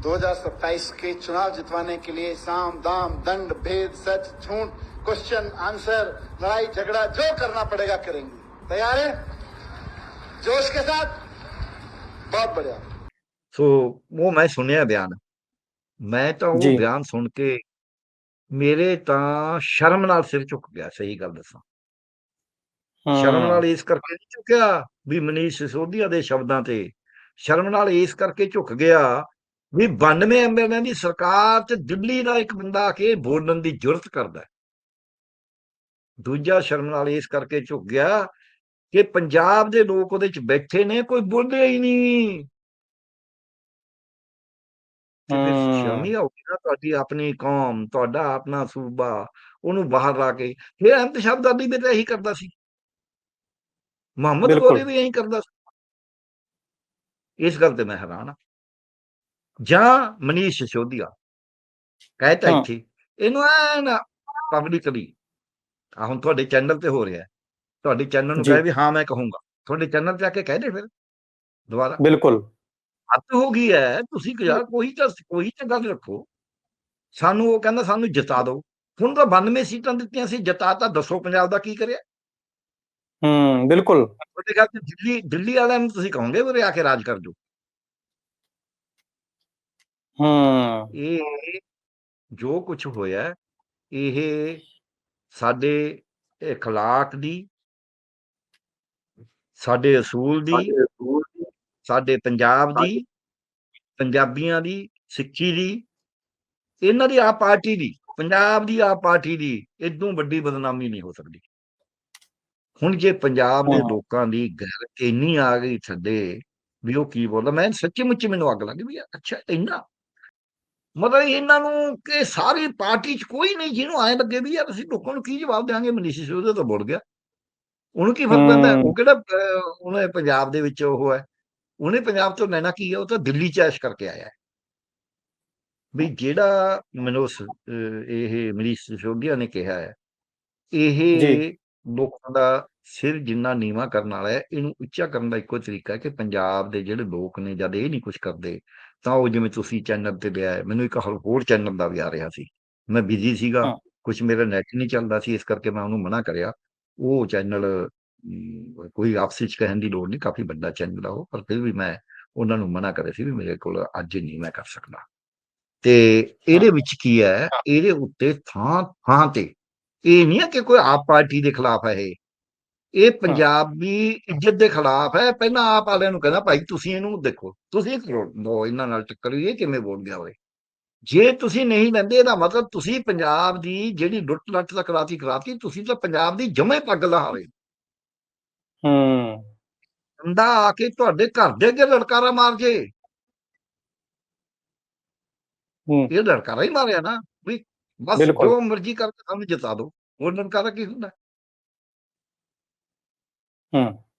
2027 के चुनाव जितवाने के लिए साम दाम दंड भेद सच झूठ क्वेश्चन आंसर लड़ाई झगड़ा जो करना पड़ेगा करेंगे तैयार है जोश के साथ बहुत बढ़िया ਸੋ ਉਹ ਮੈਂ ਸੁਣਿਆ ਬਿਆਨ ਮੈਂ ਤਾਂ ਉਹ ਜੀ। ਬਿਆਨ ਸੁਣ ਕੇ ਮੇਰੇ ਤਾਂ ਸ਼ਰਮ ਨਾਲ ਸਿਰ ਝੁਕ ਗਿਆ ਸਹੀ ਗੱਲ ਦੱਸਾਂ ਸ਼ਰਮ ਨਾਲ ਇਸ ਕਰਕੇ ਨਹੀਂ ਝੁਕਿਆ ਵੀ ਮਨੀਸ਼ ਸਿਸੋਦੀਆ ਦੇ ਸ਼ਬਦਾਂ ਤੇ ਸ਼ਰਮ ਨਾਲ ਇਸ ਕਰਕੇ ਝੁਕ ਗਿਆ ਵੀ 92 ਐਮਐਲਏ ਦੀ ਸਰਕਾਰ ਚ ਦਿੱਲੀ ਦਾ ਇੱਕ ਬੰਦਾ ਆ ਕੇ ਬੋਲਣ ਦੀ ਜੁਰਤ ਕਰਦਾ। ਦੂਜਾ ਸ਼ਰਮ ਨਾਲ ਇਸ ਕਰਕੇ ਝੁਕ ਗਿਆ ਕਿ ਪੰਜਾਬ ਦੇ ਲੋਕ ਉਹਦੇ ਚ ਬੈਠੇ ਨੇ ਕੋਈ ਬੋਲਿਆ ਹੀ ਨਹੀਂ ਤੇ। ਸ਼ਰਮ ਹੀ ਆਉਗੀ ਨਾ ਤੁਹਾਡੀ ਆਪਣੀ ਕੌਮ ਤੁਹਾਡਾ ਆਪਣਾ ਸੂਬਾ ਉਹਨੂੰ ਬਾਹਰ ਲਾ ਕੇ ਫਿਰ ਅਹਿਮਦ ਸ਼ਬਦਾਦੀ ਵੀ ਤਾਂ ਇਹੀ ਕਰਦਾ ਸੀ ਮੁਹੰਮਦ। ਗੋਰੀ ਵੀ ਇਹੀ ਕਰਦਾ ਸੀ ਇਸ ਗੱਲ ਤੇ ਮੈਂ ਹੈਰਾਨ ਹਾਂ ਜਾਂ ਮਨੀਸ਼ ਸਿਸੋਦੀਆ ਕਹਿਤਾ। ਇੱਥੇ ਇਹਨੂੰ ਐਨ ਪਬਲਿਕਲੀ ਆ ਹੁਣ ਤੁਹਾਡੇ ਚੈਨਲ ਤੇ ਹੋ ਰਿਹਾ ਹੈ। ਤੁਹਾਡੇ ਚੈਨਲ ਨੂੰ। ਕਹੇ ਵੀ ਹਾਂ ਮੈਂ ਕਹੂੰਗਾ। ਤੁਹਾਡੇ ਚੈਨਲ ਤੇ ਆ ਕੇ ਕਹਿ ਦੇ ਫਿਰ ਦੁਬਾਰਾ। ਬਿਲਕੁਲ। ਹੱਦ ਹੋ ਗਈ ਹੈ ਤੁਸੀਂ ਯਾਰ ਕੋਈ ਤਾਂ ਕੋਈ ਤਾਂ ਗੱਲ ਰੱਖੋ। ਸਾਨੂੰ ਉਹ ਕਹਿੰਦਾ ਸਾਨੂੰ ਜਿਤਾ ਦਿਓ। ਹੁਣ ਤਾਂ 92 ਸੀਟਾਂ ਦਿੱਤੀਆਂ ਸੀ ਜਿਤਾ ਤਾਂ ਦੱਸੋ ਪੰਜਾਬ ਦਾ ਕੀ ਕਰਿਆ। ਹੂੰ ਬਿਲਕੁਲ। ਤੁਹਾਡੇ ਚ ਦਿੱਲੀ ਦਿੱਲੀ ਵਾਲਿਆਂ ਨੂੰ ਤੁਸੀਂ ਕਹੋਗੇ ਉਰੇ ਆ ਕੇ ਰਾਜ ਕਰ ਜੋ ਹਾਂ। ਇਹ ਜੋ ਕੁਝ ਹੋਇਆ ਇਹ ਸਾਡੇ ਇਖਲਾਕ ਦੀ ਸਾਡੇ ਅਸੂਲ ਦੀ ਸਾਡੇ ਪੰਜਾਬ ਦੀ ਪੰਜਾਬੀਆਂ ਦੀ ਸਿੱਖੀ ਦੀ ਇਹਨਾਂ ਦੀ ਆਪ ਪਾਰਟੀ ਦੀ ਪੰਜਾਬ ਦੀ ਆਪ ਪਾਰਟੀ ਦੀ ਇਦੋਂ ਵੱਡੀ ਬਦਨਾਮੀ ਨਹੀਂ ਹੋ ਸਕਦੀ ਹੁਣ ਜੇ ਪੰਜਾਬ ਦੇ ਲੋਕਾਂ ਦੀ ਗੱਲ ਇੰਨੀ ਆ ਗਈ ਥੱਲੇ ਵੀ ਉਹ ਕੀ ਬੋਲਦਾ ਮੈਂ ਸੱਚੀ ਮੁੱਚੀ ਮੈਨੂੰ ਅੱਗ ਲੱਗ ਗਈ ਵੀ ਅੱਛਾ ਇੰਨਾ ਮਤਲਬ ਇਹਨਾਂ ਨੂੰ ਕਿ ਸਾਰੀ ਪਾਰਟੀ 'ਚ ਕੋਈ ਨਹੀਂ ਜਿਹਨੂੰ ਐਂ ਲੱਗੇ ਵੀ ਯਾਰ ਅਸੀਂ ਲੋਕਾਂ ਨੂੰ ਕੀ ਜਵਾਬ ਦੇਵਾਂਗੇ? ਮਨੀਸ਼ ਸਿਸੋਦੀਆ ਤਾਂ ਬੋਲ ਗਿਆ। ਉਹਨੂੰ ਕੀ ਫ਼ਰਕ ਪੈਂਦਾ। ਉਹ ਕਿਹੜਾ ਉਹਨੇ ਪੰਜਾਬ ਦੇ ਵਿੱਚ ਉਹ ਹੈ। ਉਹਨੇ ਪੰਜਾਬ ਤੋਂ ਲੈਣਾ ਕੀ ਹੈ? ਉਹ ਤਾਂ ਦਿੱਲੀ ਚ ਐਸ਼ ਕਰਕੇ ਆਇਆ ਹੈ। ਵੀ ਜਿਹੜਾ ਮਨੋਸ ਇਹ ਮਨੀਸ਼ ਸਿਸੋਦੀਆ ਨੇ ਕਿਹਾ ਹੈ ਇਹ। ਲੋਕਾਂ ਦਾ ਸਿਰ ਜਿੰਨਾ ਨੀਵਾ ਕਰਨ ਵਾਲਾ ਹੈ ਇਹਨੂੰ ਉੱਚਾ ਕਰਨ ਦਾ ਇੱਕੋ ਤਰੀਕਾ ਹੈ ਕਿ ਪੰਜਾਬ ਦੇ ਜਿਹੜੇ ਲੋਕ ਨੇ ਜਦ ਇਹ ਨਹੀਂ ਕੁਝ ਕਰਦੇ ਤਾਂ ਉਹ ਜਿਵੇਂ ਤੁਸੀਂ ਚੈਨਲ ਤੇ ਲਿਆ ਮੈਨੂੰ ਇੱਕ ਹੋਰ- ਚੈਨਲ ਦਾ ਵੀ ਆ ਰਿਹਾ ਸੀ। ਮੈਂ ਬਿਜ਼ੀ ਸੀਗਾ। ਕੁਝ ਮੇਰਾ ਨੈਟ ਨਹੀਂ ਚੱਲਦਾ ਸੀ ਇਸ ਕਰਕੇ ਮੈਂ ਉਹਨੂੰ ਮਨਾ ਕਰਿਆ। ਉਹ ਚੈਨਲ ਕੋਈ ਆਪਸ ਵਿੱਚ ਕਹਿਣ ਦੀ ਲੋੜ ਨਹੀਂ ਕਾਫੀ ਵੱਡਾ ਚੈਨਲ ਆ ਉਹ ਪਰ ਫਿਰ ਵੀ ਮੈਂ ਉਹਨਾਂ ਨੂੰ ਮਨਾ ਕਰਿਆ ਸੀ ਵੀ ਮੇਰੇ ਕੋਲ ਅੱਜ ਨਹੀਂ ਮੈਂ ਕਰ ਸਕਦਾ। ਤੇ ਇਹਦੇ ਵਿੱਚ ਕੀ ਹੈ। ਇਹਦੇ ਉੱਤੇ ਥਾਂ ਥਾਂ ਤੇ ਇਹ ਨਹੀਂ ਹੈ ਕਿ ਕੋਈ ਆਪ ਪਾਰਟੀ ਦੇ ਖਿਲਾਫ ਹੈ ਇਹ। ਇਹ ਪੰਜਾਬੀ ਇੱਜ਼ਤ ਦੇ ਖਿਲਾਫ ਹੈ। ਪਹਿਲਾਂ ਆਪ ਵਾਲਿਆਂ ਨੂੰ ਕਹਿੰਦਾ ਭਾਈ ਤੁਸੀਂ ਇਹਨੂੰ ਦੇਖੋ ਤੁਸੀਂ ਕਰੋ ਲਓ ਇਹਨਾਂ ਨਾਲ ਟੱਕਰ ਹੋਈ ਇਹ ਕਿਵੇਂ ਬੋਲ ਗਿਆ ਹੋਵੇ? ਜੇ ਤੁਸੀਂ ਨਹੀਂ ਲੈਂਦੇ ਇਹਦਾ ਮਤਲਬ ਤੁਸੀਂ ਪੰਜਾਬ ਦੀ ਜਿਹੜੀ ਲੁੱਟ ਲੱਟ ਦਾ ਕਰਾਤੀ ਕਰਾਤੀ ਤੁਸੀਂ ਤਾਂ ਪੰਜਾਬ ਦੀ ਜਮੇ ਪੱਗ ਲਹਾਵੇ ਹੂੰ। ਬੰਦਾ ਆ ਕੇ ਤੁਹਾਡੇ ਘਰ ਦੇ ਅੱਗੇ ਲੜਕਾਰਾ ਮਾਰ ਜੇ। ਹੂੰ। ਇਹ ਲੜਕਾਰਾ ਹੀ ਮਾਰਿਆ ਨਾ। ਵੀ ਬਸ। ਜੋ ਮਰਜ਼ੀ ਕਰਕੇ ਸਾਨੂੰ ਜਿਤਾ ਦਿਓ। ਉਹ ਲੜਕਾਰਾ ਕੀ ਹੁੰਦਾ?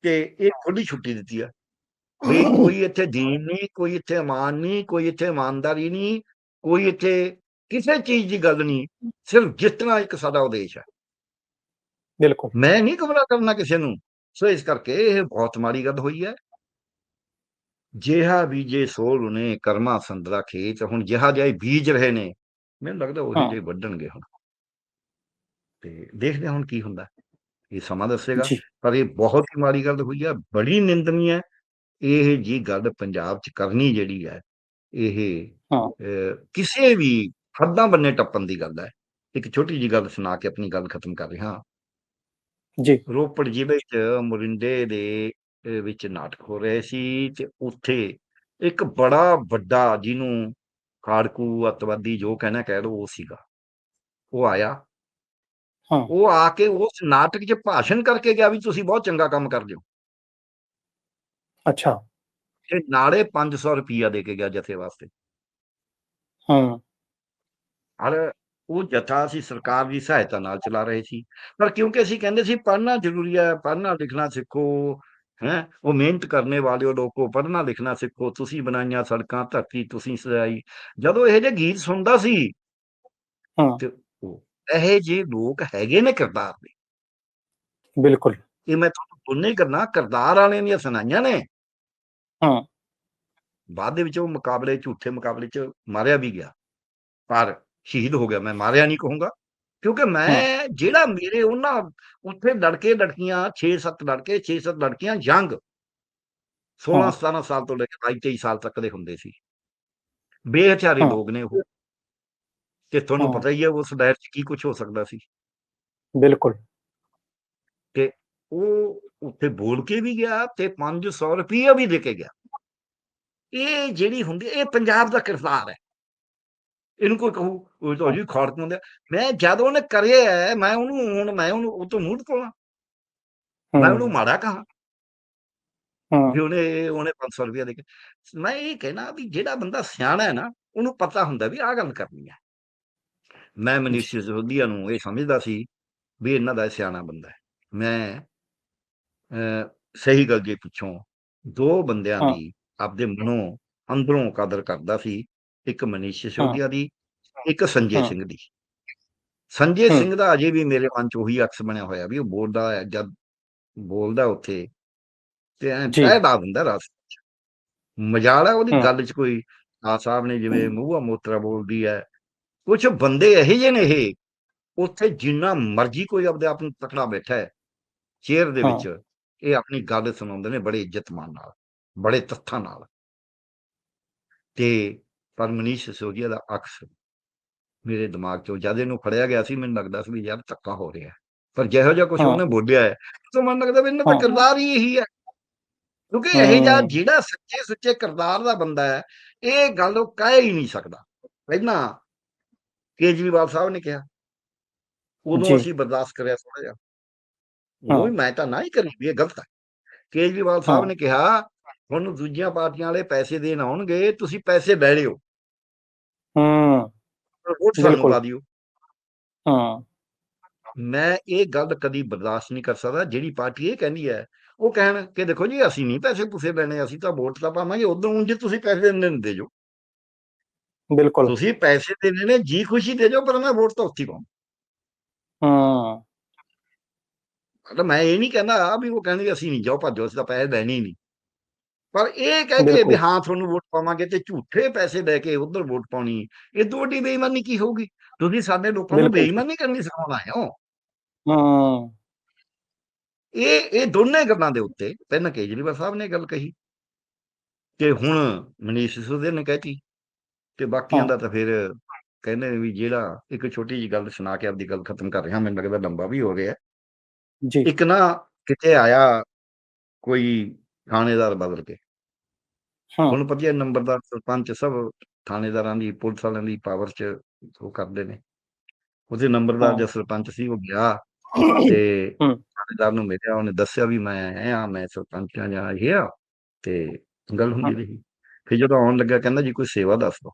ਕਿ ਇਹ ਖੁੱਲੀ ਛੁੱਟੀ ਦਿੱਤੀ ਆ। ਵੀ ਕੋਈ ਇੱਥੇ ਦੀਨ ਨਹੀਂ ਕੋਈ ਇੱਥੇ ਇਮਾਨ ਨਹੀਂ ਕੋਈ ਇੱਥੇ ਇਮਾਨਦਾਰੀ ਨਹੀਂ ਕੋਈ ਇੱਥੇ ਕਿਸੇ ਚੀਜ਼ ਦੀ ਗੱਲ ਨਹੀਂ ਸਿਰਫ ਜਿੱਤਣਾ ਇੱਕ ਸਾਡਾ ਉਦੇਸ਼ ਹੈ ਬਿਲਕੁਲ। ਮੈਂ ਨਹੀਂ ਕਬਲਾ ਕਰਨਾ ਕਿਸੇ ਨੂੰ। ਸੋ ਇਸ ਕਰਕੇ ਇਹ ਬਹੁਤ ਮਾੜੀ ਗੱਲ ਹੋਈ ਹੈ। ਜਿਹਾ ਬੀਜੇ ਸੋਲ ਉਹਨੇ ਕਰਮਾ ਸੰਦਰਾ ਖੇਤ ਹੁਣ ਜਿਹਾ ਜਿਹਾ ਇਹ ਬੀਜ ਰਹੇ ਨੇ ਮੈਨੂੰ ਲੱਗਦਾ ਉਹੀ। ਜੇ ਵੱਢਣਗੇ ਹੁਣ। ਤੇ ਦੇਖਦੇ ਹੁਣ ਕੀ ਹੁੰਦਾ। ਇਹ ਸਮਾਂ ਦੱਸੇਗਾ। ਪਰ ਇਹ ਬਹੁਤ ਹੀ ਮਾੜੀ ਗੱਲ ਹੋਈ ਹੈ ਬੜੀ ਨਿੰਦਨੀ ਹੈ ਇਹ ਜੀ ਗੱਲ ਪੰਜਾਬ 'ਚ ਕਰਨੀ ਜਿਹੜੀ ਹੈ। ਇਹ ਕਿਸੇ ਵੀ ਹੱਦਾਂ ਬੰਨੇ ਟੱਪਣ ਦੀ ਗੱਲ ਹੈ ਇੱਕ ਛੋਟੀ ਜੀ ਗੱਲ ਸੁਣਾ ਕੇ ਆਪਣੀ ਗੱਲ ਖਤਮ ਕਰ ਰਿਹਾ। ਜੀ। ਰੋਪੜ ਜ਼ਿਲ੍ਹੇ 'ਚ ਮੁਰਿੰਡੇ ਦੇ ਵਿੱਚ ਨਾਟਕ ਹੋ ਰਹੇ ਸੀ ਤੇ ਉੱਥੇ ਇੱਕ ਬੜਾ ਵੱਡਾ ਜਿਹਨੂੰ ਖਾੜਕੂ ਅੱਤਵਾਦੀ ਜੋ ਕਹਿਣਾ ਕਹਿ ਲਓ ਉਹ ਸੀਗਾ। ਉਹ ਆਇਆ। ਉਹ ਆ ਕੇ ਉਸ ਨਾਟਕ 'ਚ ਭਾਸ਼ਣ ਕਰਕੇ ਗਿਆ ਵੀ ਤੁਸੀਂ ਬਹੁਤ ਚੰਗਾ ਕੰਮ ਕਰਦੇ ਹੋ। ਅੱਛਾ। ਤੇ ਨਾਲੇ 500 ਰੁਪਈਆ ਦੇ ਕੇ ਗਿਆ ਜਥੇ ਵਾਸਤੇ। ਹਾਂ। ਔਰ ਉਹ ਜਥਾ ਅਸੀਂ ਸਰਕਾਰ ਦੀ ਸਹਾਇਤਾ ਨਾਲ ਚਲਾ ਰਹੇ ਸੀ। ਪਰ ਕਿਉਂਕਿ ਅਸੀਂ ਕਹਿੰਦੇ ਸੀ ਪੜ੍ਹਨਾ ਜ਼ਰੂਰੀ ਹੈ ਪੜ੍ਹਨਾ ਲਿਖਣਾ ਸਿੱਖੋ ਹੈ ਉਹ ਮਿਹਨਤ ਕਰਨੇ ਵਾਲਿਓ ਲੋਕੋ ਪੜ੍ਹਨਾ ਲਿਖਣਾ ਸਿੱਖੋ ਤੁਸੀਂ ਬਣਾਈਆਂ ਸੜਕਾਂ ਧਰਤੀ ਤੁਸੀਂ ਸਜਾਈ। ਜਦੋਂ ਇਹ ਜਿਹੇ ਗੀਤ ਸੁਣਦਾ ਸੀ ਹਾਂ। ਇਹ ਜਿਹੇ ਲੋਕ ਹੈਗੇ ਨੇ ਕਿਰਦਾਰ ਦੇ। ਬਿਲਕੁਲ। ਇਹ ਮੈਂ ਤੁਹਾਨੂੰ ਦੋਨੇ ਕਰਨਾ ਕਿਰਦਾਰ ਵਾਲਿਆਂ ਦੀਆਂ ਸੁਣਾਈਆਂ ਨੇ। ਹਾਂ। ਬਾਅਦ ਦੇ ਵਿੱਚ ਉਹ ਮੁਕਾਬਲੇ ਝੂਠੇ ਮੁਕਾਬਲੇ 'ਚ ਮਾਰਿਆ ਵੀ ਗਿਆ। ਪਰ ਸ਼ਹੀਦ ਹੋ ਗਿਆ ਮੈਂ ਮਾਰਿਆ ਨਹੀਂ ਕਹੂੰਗਾ। ਕਿਉਂਕਿ ਮੈਂ ਜਿਹੜਾ ਮੇਰੇ ਉਹਨਾਂ ਉੱਥੇ ਲੜਕੇ ਲੜਕੀਆਂ 6-7 ਲੜਕੇ 6-7 ਲੜਕੀਆਂ ਯੰਗ 16-17 ਸਾਲ ਤੋਂ ਲੈ ਕੇ 22-23 ਸਾਲ ਤੱਕ ਦੇ ਹੁੰਦੇ ਸੀ। ਬੇਹਚਾਰੇ। ਲੋਕ ਨੇ ਉਹ। ਤੇ ਤੁਹਾਨੂੰ। ਪਤਾ ਹੀ ਹੈ ਉਸ ਲਹਿਰ 'ਚ ਕੀ ਕੁਝ ਹੋ ਸਕਦਾ ਸੀ? ਬਿਲਕੁਲ। ਤੇ ਉਹ ਉੱਥੇ ਬੋਲ ਕੇ ਵੀ ਗਿਆ ਤੇ 500 ਰੁਪਈਆ ਵੀ ਦੇ ਕੇ ਗਿਆ। ਇਹ ਜਿਹੜੀ ਹੁੰਦੀ ਇਹ ਪੰਜਾਬ ਦਾ ਕਿਰਦਾਰ ਹੈ। ਇਹਨੂੰ ਕੋਈ ਕਹੂ ਉਹ ਤਾਂ ਜੀ ਖਾੜਕ ਹੁੰਦਾ ਮੈਂ ਜਦ ਉਹਨੇ ਕਰਿਆ ਮੈਂ ਉਹਨੂੰ ਹੁਣ ਮੈਂ ਉਹਨੂੰ ਉਹ ਤੋਂ ਮੂੰਹ ਪਾਉਣਾ ਮੈਂ ਉਹਨੂੰ ਮਾੜਾ ਕਹਾ। ਹਾਂ। ਵੀ ਉਹਨੇ ਉਹਨੇ 500 ਰੁਪਇਆ ਦੇ ਕੇ। ਮੈਂ ਇਹ ਕਹਿਣਾ ਵੀ ਜਿਹੜਾ ਬੰਦਾ ਸਿਆਣਾ ਹੈ ਨਾ ਉਹਨੂੰ ਪਤਾ ਹੁੰਦਾ ਵੀ ਆਹ ਗੱਲ ਕਰਨੀ ਹੈ। ਮੈਂ ਮਨੀਸ਼ ਸਿਸੋਦੀਆ ਨੂੰ ਇਹ ਸਮਝਦਾ ਸੀ ਵੀ ਇਹਨਾਂ ਦਾ ਸਿਆਣਾ ਬੰਦਾ ਹੈ ਮੈਂ ਸਹੀ ਗੱਲ ਜੇ ਪਿੱਛੋਂ ਦੋ ਬੰਦਿਆਂ। ਦੀ ਆਪਦੇ ਮਨੋਂ ਅੰਦਰੋਂ ਕਦਰ ਕਰਦਾ ਸੀ ਇੱਕ ਮਨੀਸ਼ ਸਿਸੋਦੀਆ ਦੀ ਇੱਕ ਸੰਜੇ। ਸਿੰਘ ਦੀ ਸੰਜੇ। ਸਿੰਘ ਦਾ ਅਜੇ ਵੀ ਮੇਰੇ ਮਨ 'ਚ ਉਹੀ ਅਕਸ ਬਣਿਆ ਹੋਇਆ ਵੀ ਉਹ ਬੋਲਦਾ ਹੈ ਜਦ ਬੋਲਦਾ ਉੱਥੇ ਤੇ ਐ। ਪੈਦਾ ਹੁੰਦਾ ਰਸ ਮਜਾਲ ਉਹਦੀ। ਗੱਲ 'ਚ ਕੋਈ ਆ ਸਾਹਿਬ ਨੇ ਜਿਵੇਂ ਮੂੰਹਾ ਮੋਤਰਾ ਬੋਲਦੀ ਹੈ ਕੁਝ ਬੰਦੇ ਇਹੋ ਜਿਹੇ ਨੇ ਇਹ ਉੱਥੇ ਜਿੰਨਾ ਮਰਜ਼ੀ ਕੋਈ ਆਪਦੇ ਆਪ ਨੂੰ ਤਕੜਾ ਬੈਠਾ ਹੈ ਚੇਅਰ ਦੇ। ਵਿੱਚ ਇਹ ਆਪਣੀ ਗੱਲ ਸੁਣਾਉਂਦੇ ਨੇ ਬੜੇ ਇੱਜ਼ਤ ਮਾਨ ਨਾਲ ਬੜੇ ਤੱਥਾਂ ਨਾਲ ਤੇ ਪਰ ਮਨੀਸ਼ ਸਿਸੋਦੀਆ ਦਾ ਅਕਸ ਮੇਰੇ ਦਿਮਾਗ 'ਚੋਂ ਜਦ ਇਹਨੂੰ ਫੜਿਆ ਗਿਆ ਸੀ ਮੈਨੂੰ ਲੱਗਦਾ ਸੀ ਵੀ ਯਾਰ ਧੱਕਾ ਹੋ ਰਿਹਾ। ਪਰ ਜਿਹੋ ਜਿਹਾ ਕੁਝ। ਉਹਨੇ ਬੋਲਿਆ ਹੈ ਤਾਂ ਮੈਨੂੰ ਲੱਗਦਾ ਵੀ ਇਹਨਾਂ ਦਾ। ਕਿਰਦਾਰ ਹੀ ਇਹੀ ਹੈ ਕਿਉਂਕਿ ਇਹ ਹੂੰ। ਜਿਹੜਾ ਸੱਚੇ ਸੁੱਚੇ ਕਿਰਦਾਰ ਦਾ ਬੰਦਾ ਹੈ ਇਹ ਗੱਲ ਉਹ ਕਹਿ ਹੀ ਨਹੀਂ ਸਕਦਾ ਪਹਿਲਾਂ ਕੇਜਰੀਵਾਲ ਸਾਹਿਬ ਨੇ ਕਿਹਾ। ਉਦੋਂ ਜੀ। ਅਸੀਂ ਬਰਦਾਸ਼ਤ ਕਰਿਆ ਥੋੜਾ ਜਿਹਾ। ਉਹ ਵੀ ਮੈਂ ਤਾਂ ਨਾ ਹੀ ਕਰੀ ਵੀ ਇਹ ਗਲਤ ਹੈ ਕੇਜਰੀਵਾਲ ਸਾਹਿਬ। ਨੇ ਕਿਹਾ ਤੁਹਾਨੂੰ ਦੂਜੀਆਂ ਪਾਰਟੀਆਂ ਵਾਲੇ ਪੈਸੇ ਦੇਣ ਆਉਣਗੇ ਤੁਸੀਂ ਪੈਸੇ ਲੈ ਲਿਓ ਹੂੰ। ਪਰ ਵੋਟ ਸਾਨੂੰ। ਪਾ ਦਿਓ। ਹਾਂ। ਮੈਂ ਇਹ ਗੱਲ ਕਦੀ ਬਰਦਾਸ਼ਤ ਨਹੀਂ ਕਰ ਸਕਦਾ। ਜਿਹੜੀ ਪਾਰਟੀ ਇਹ ਕਹਿੰਦੀ ਹੈ ਉਹ ਕਹਿਣ ਕਿ ਦੇਖੋ ਜੀ ਅਸੀਂ ਨਹੀਂ ਪੈਸੇ ਪੂਸੇ ਲੈਣੇ ਅਸੀਂ ਤਾਂ ਵੋਟ ਤਾਂ ਪਾਵਾਂਗੇ। ਉਦੋਂ ਉਂਝ ਤੁਸੀਂ ਪੈਸੇ ਦਿੰਦੇ ਨੇ ਦੇ ਜੋ। ਬਿਲਕੁਲ। ਤੁਸੀਂ ਪੈਸੇ ਦੇਣੇ ਨੇ ਜੀ ਖੁਸ਼ੀ ਦੇ ਜੋ ਪਰ ਮੈਂ ਵੋਟ ਤਾਂ ਉੱਥੇ ਪਾਉਂ ਹਾਂ। ਮਤਲਬ ਮੈਂ ਇਹ ਨਹੀਂ ਕਹਿੰਦਾ ਵੀ ਉਹ ਕਹਿੰਦੇ ਅਸੀਂ ਨਹੀਂ ਜਾਓ ਭੱਜੋ ਅਸੀਂ ਤਾਂ ਪੈਸੇ ਦੇਣੇ ਨਹੀਂ। ਪਰ ਇਹ ਕਹਿ ਕੇ। ਵੀ ਹਾਂ ਤੁਹਾਨੂੰ ਵੋਟ ਪਾਵਾਂਗੇ ਤੇ ਝੂਠੇ ਪੈਸੇ ਲੈ ਕੇ ਉਧਰ ਵੋਟ ਪਾਉਣੀ ਇਹ ਤੋਂ ਵੱਡੀ ਬੇਈਮਾਨੀ ਕੀ ਹੋਊਗੀ? ਤੁਸੀਂ ਸਾਡੇ ਲੋਕਾਂ ਨੂੰ। ਬੇਈਮਾਨੀ ਕਰਨੀ ਸਿਖਾਉਣ ਆਏ ਹੋ। ਹਾਂ। ਇਹ ਇਹ ਦੋਨੇ ਗੱਲਾਂ ਦੇ ਉੱਤੇ ਪਹਿਲਾਂ ਕੇਜਰੀਵਾਲ ਸਾਹਿਬ ਨੇ ਗੱਲ ਕਹੀ। ਤੇ ਹੁਣ ਮਨੀਸ਼ ਸਿਸੋਦੀਆ ਨੇ ਕਹਿਤੀ। ਤੇ ਬਾਕੀਆਂ। ਦਾ ਤਾਂ ਫਿਰ ਕਹਿੰਦੇ ਨੇ ਵੀ ਜਿਹੜਾ ਇੱਕ ਛੋਟੀ ਜੀ ਗੱਲ ਸੁਣਾ ਕੇ ਆਪਦੀ ਗੱਲ ਖਤਮ ਕਰ ਰਿਹਾ ਮੈਨੂੰ ਲੱਗਦਾ ਲੰਬਾ ਵੀ ਹੋ ਰਿਹਾ ਜੀ। ਇੱਕ ਨਾ ਕਿਤੇ ਆਇਆ ਕੋਈ ਥਾਣੇਦਾਰ ਬਦਲ ਕੇ। ਹਾਂ। ਹੁਣ ਪਤਾ ਹੈ ਨੰਬਰਦਾਰ ਸਰਪੰਚ ਸਭ ਥਾਣੇਦਾਰਾਂ ਦੀ ਪੁਲਿਸ ਵਾਲਿਆਂ ਦੀ ਪਾਵਰ 'ਚ ਉਹ ਕਰਦੇ ਨੇ। ਉਹਦੇ ਨੰਬਰਦਾਰ। ਜਾਂ ਸਰਪੰਚ ਸੀ ਉਹ ਗਿਆ ਤੇ। ਥਾਣੇਦਾਰ ਨੂੰ ਮਿਲਿਆ ਉਹਨੇ ਦੱਸਿਆ ਵੀ ਮੈਂ ਐ ਆ ਮੈਂ ਸਰਪੰਚ ਆ ਜਾਂ ਇਹ ਤੇ ਗੱਲ ਹੁੰਦੀ ਰਹੀ। ਫਿਰ ਜਦੋਂ ਆਉਣ ਲੱਗਾ ਕਹਿੰਦਾ ਜੀ ਕੋਈ ਸੇਵਾ ਦੱਸ ਦੋ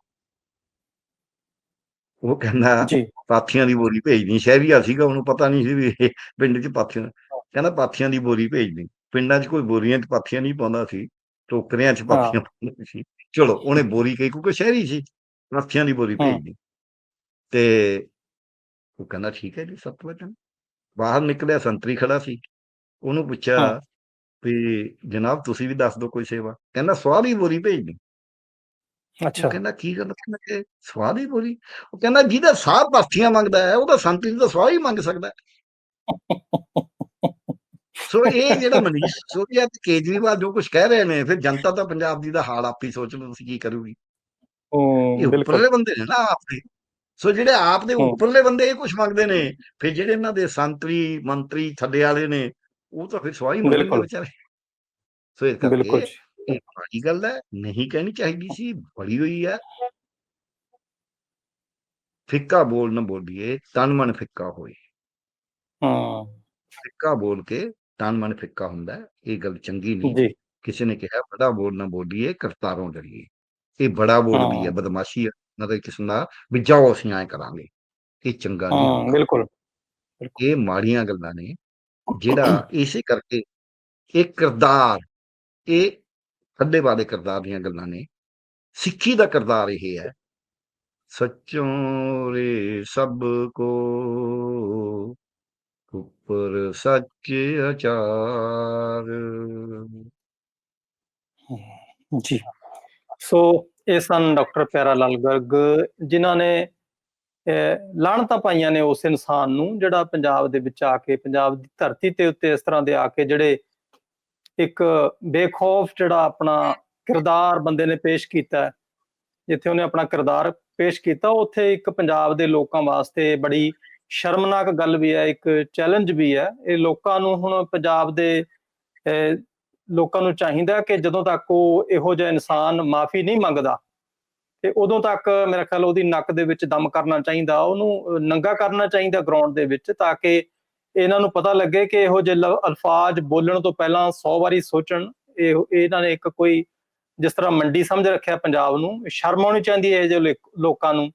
ਉਹ ਕਹਿੰਦਾ ਪਾਥੀਆਂ ਦੀ ਬੋਰੀ ਭੇਜਣੀ ਸ਼ਹਿਰੀਆ ਸੀਗਾ ਉਹਨੂੰ ਪਤਾ ਨਹੀਂ ਸੀ ਵੀ ਪਿੰਡ 'ਚ ਪਾਥੀਆਂ ਕਹਿੰਦਾ ਪਾਥੀਆਂ ਦੀ ਬੋਰੀ ਭੇਜਣੀ ਪਿੰਡਾਂ 'ਚ ਕੋਈ ਬੋਰੀਆਂ 'ਚ ਪਾਥੀਆਂ ਨਹੀਂ ਪਾਉਂਦਾ ਸੀ ਟੋਕਰਿਆਂ 'ਚ ਪਾਥੀਆਂ ਪਾਉਂਦਾ ਸੀ। ਚਲੋ ਉਹਨੇ ਬੋਰੀ ਕਹੀ ਕਿਉਂਕਿ ਸ਼ਹਿਰੀ ਸੀ ਪਾਥੀਆਂ ਦੀ ਬੋਰੀ ਹਾਂ। ਭੇਜਣੀ ਤੇ ਉਹ ਕਹਿੰਦਾ ਠੀਕ ਹੈ ਜੀ ਸੱਤ ਵਜਨ ਬਾਹਰ ਨਿਕਲਿਆ ਸੰਤਰੀ ਖੜਾ ਸੀ। ਉਹਨੂੰ ਪੁੱਛਿਆ। ਵੀ ਜਨਾਬ ਤੁਸੀਂ ਵੀ ਦੱਸ ਦਿਓ ਕੋਈ ਸੇਵਾ। ਕਹਿੰਦਾ ਸਵਾਹ ਦੀ ਬੋਰੀ ਅੱਛਾ। ਉਹ ਕਹਿੰਦਾ ਕੀ ਗੱਲ ਕਹਿੰਦਾ ਕਿ ਸਵਾਹ ਦੀ ਬੋਰੀ। ਉਹ ਕਹਿੰਦਾ ਜਿਹਦਾ ਸਾਹ ਪਾਥੀਆਂ ਮੰਗਦਾ ਹੈ ਉਹਦਾ ਸੰਤਰੀ ਦਾ ਸਵਾਹ ਹੀ ਮੰਗ ਸਕਦਾ ਹੈ। ਸੋ ਇਹ ਜਿਹੜਾ ਮਨੀਸ਼ ਸਿਸੋਦੀਆ ਤੇ ਕੇਜਰੀਵਾਲ ਜੋ ਕੁਝ ਕਹਿ ਰਹੇ ਨੇ ਫਿਰ ਜਨਤਾ ਤਾਂ ਪੰਜਾਬ ਦੀ ਦਾ ਹਾਲ ਆਪੀ ਸੋਚ ਲਓ ਤੁਸੀਂ ਕੀ ਕਰੂਗੀ? ਇਹ ਹੂੰ ਬਿਲਕੁਲ। ਉੱਪਰਲੇ ਬੰਦੇ ਨੇ ਨਾ ਆਪਦੇ ਸੋ ਜਿਹੜੇ ਆਪ ਦੇ ਹੂੰ। ਉੱਪਰਲੇ ਬੰਦੇ ਇਹ ਕੁਝ ਮੰਗਦੇ ਨੇ ਫਿਰ ਜਿਹੜੇ ਇਹਨਾਂ ਦੇ ਸੰਤਰੀ ਮੰਤਰੀ ਥੱਲੇ ਵਾਲੇ ਨੇ ਉਹ ਤਾਂ ਫਿਰ ਸਵਾਈ ਮੰਗਣਗੇ ਬਿਲਕੁਲ। ਵਿਚਾਰੇ। ਸੋ ਇਹ ਬਿਲਕੁਲ ਇਹ ਬੜੀ ਗੱਲ ਹੈ ਨਹੀਂ ਕਹਿਣੀ ਚਾਹੀਦੀ ਸੀ ਬੜੀ ਹੋਈ ਹੈ। ਫਿੱਕਾ ਬੋਲ ਨਾ ਬੋਲੀਏ ਤਨ ਮਨ ਫਿੱਕਾ ਹੋਏ। ਹਾਂ। ਫਿੱਕਾ ਬੋਲ ਕੇ ਤਨ ਮਨ ਫਿੱਕਾ ਹੁੰਦਾ ਇਹ ਗੱਲ ਚੰਗੀ ਨਹੀਂ ਜੀ। ਕਿਸੇ ਨੇ ਕਿਹਾ ਬੜਾ ਬੋਲ ਨਾ ਬੋਲੀਏ ਕਰਤਾਰੋਂ ਡਰੀਏ ਇਹ ਬੜਾ ਬੋਲ ਵੀ ਹੈ। ਬਦਮਾਸ਼ੀ ਹੈ ਮਤਲਬ ਕਿਸਮ ਦਾ ਵੀ ਜਾਓ ਅਸੀਂ ਐਂ ਕਰਾਂਗੇ। ਇਹ ਚੰਗਾ ਨਹੀਂ ਹਾਂ ਬਿਲਕੁਲ। ਇਹ ਮਾੜੀਆਂ ਗੱਲਾਂ ਨੇ ਜਿਹੜਾ ਇਸੇ ਕਰਕੇ ਇਹ ਕਿਰਦਾਰ ਇਹ ਅੱਡੇ ਵਾਲੇ ਕਿਰਦਾਰ ਦੀਆਂ ਗੱਲਾਂ ਨੇ। ਸਿੱਖੀ ਦਾ ਕਿਰਦਾਰ ਇਹ ਹੈ। ਸੱਚੋਂ ਰੇ ਸਭ ਕੋ ਉੱਪਰ ਸੱਚ ਅਚਾਰ ਜੀ। ਸੋ ਇਹ ਸਨ ਡਾਕਟਰ ਪਿਆਰਾ ਲਾਲ ਗਰਗ ਜਿਨ੍ਹਾਂ ਨੇ ਅਹ, ਲਾਹਣਤਾਂ ਪਾਈਆਂ ਨੇ ਉਸ ਇਨਸਾਨ ਨੂੰ ਜਿਹੜਾ ਪੰਜਾਬ ਦੇ ਵਿੱਚ ਆ ਕੇ ਪੰਜਾਬ ਦੀ ਧਰਤੀ ਤੇ ਉੱਤੇ ਇਸ ਤਰ੍ਹਾਂ ਦੇ ਆ ਕੇ ਜਿਹੜੇ ਇੱਕ ਬੇਖੌਫ ਜਿਹੜਾ ਆਪਣਾ ਕਿਰਦਾਰ ਬੰਦੇ ਨੇ ਪੇਸ਼ ਕੀਤਾ ਜਿੱਥੇ ਉਹਨੇ ਆਪਣਾ ਕਿਰਦਾਰ ਪੇਸ਼ ਕੀਤਾ ਉੱਥੇ ਇੱਕ ਪੰਜਾਬ ਦੇ ਲੋਕਾਂ ਵਾਸਤੇ ਬੜੀ ਸ਼ਰਮਨਾਕ ਗੱਲ ਵੀ ਹੈ ਇੱਕ ਚੈਲੰਜ ਵੀ ਹੈ। ਇਹ ਲੋਕਾਂ ਨੂੰ ਹੁਣ ਪੰਜਾਬ ਦੇ ਲੋਕਾਂ ਨੂੰ ਚਾਹੀਦਾ ਕਿ ਜਦੋਂ ਤੱਕ ਉਹ ਇਹੋ ਜਿਹਾ ਇਨਸਾਨ ਮਾਫੀ ਨਹੀਂ ਮੰਗਦਾ ਤੇ ਉਦੋਂ ਤੱਕ ਮੇਰਾ ਖਿਆਲ ਉਹਦੀ ਨੱਕ ਦੇ ਵਿੱਚ ਦਮ ਕਰਨਾ ਚਾਹੀਦਾ ਉਹਨੂੰ ਨੰਗਾ ਕਰਨਾ ਚਾਹੀਦਾ ਗਰਾਊਂਡ ਦੇ ਵਿੱਚ ਤਾਂ ਕਿ ਇਹਨਾਂ ਨੂੰ ਪਤਾ ਲੱਗੇ ਕਿ ਇਹੋ ਜਿਹੇ ਅਲਫਾਜ਼ ਬੋਲਣ ਤੋਂ ਪਹਿਲਾਂ 100 ਵਾਰੀ ਸੋਚਣ ਇਹ ਇਹਨਾਂ ਨੇ ਇੱਕ ਕੋਈ ਜਿਸ ਤਰ੍ਹਾਂ ਮੰਡੀ ਸਮਝ ਰੱਖਿਆ ਪੰਜਾਬ ਨੂੰ ਸ਼ਰਮ ਆਉਣੀ ਚਾਹੀਦੀ ਹੈ ਜਿਹੇ ਲੋਕ- ਨੂੰ।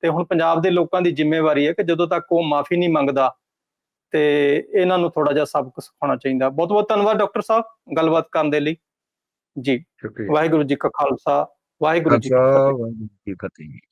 ਤੇ ਹੁਣ ਪੰਜਾਬ ਦੇ ਲੋਕਾਂ ਦੀ ਜ਼ਿੰਮੇਵਾਰੀ ਹੈ ਕਿ ਜਦੋਂ ਤੱਕ ਉਹ ਮਾਫੀ ਨਹੀਂ ਮੰਗਦਾ ਤੇ ਇਹਨਾਂ ਨੂੰ ਥੋੜਾ ਜਿਹਾ ਸਬਕ ਸਿਖਾਉਣਾ ਚਾਹੀਦਾ। ਬਹੁਤ ਬਹੁਤ ਧੰਨਵਾਦ ਡਾਕਟਰ ਸਾਹਿਬ ਗੱਲਬਾਤ ਕਰਨ ਦੇ ਲਈ। ਜੀ ਵਾਹਿਗੁਰੂ ਜੀ ਕਾ ਜੀ ਖਾਲਸਾ ਵਾਹਿਗੁਰੂ ਜੀ ਕੀ ਫਤਿਹ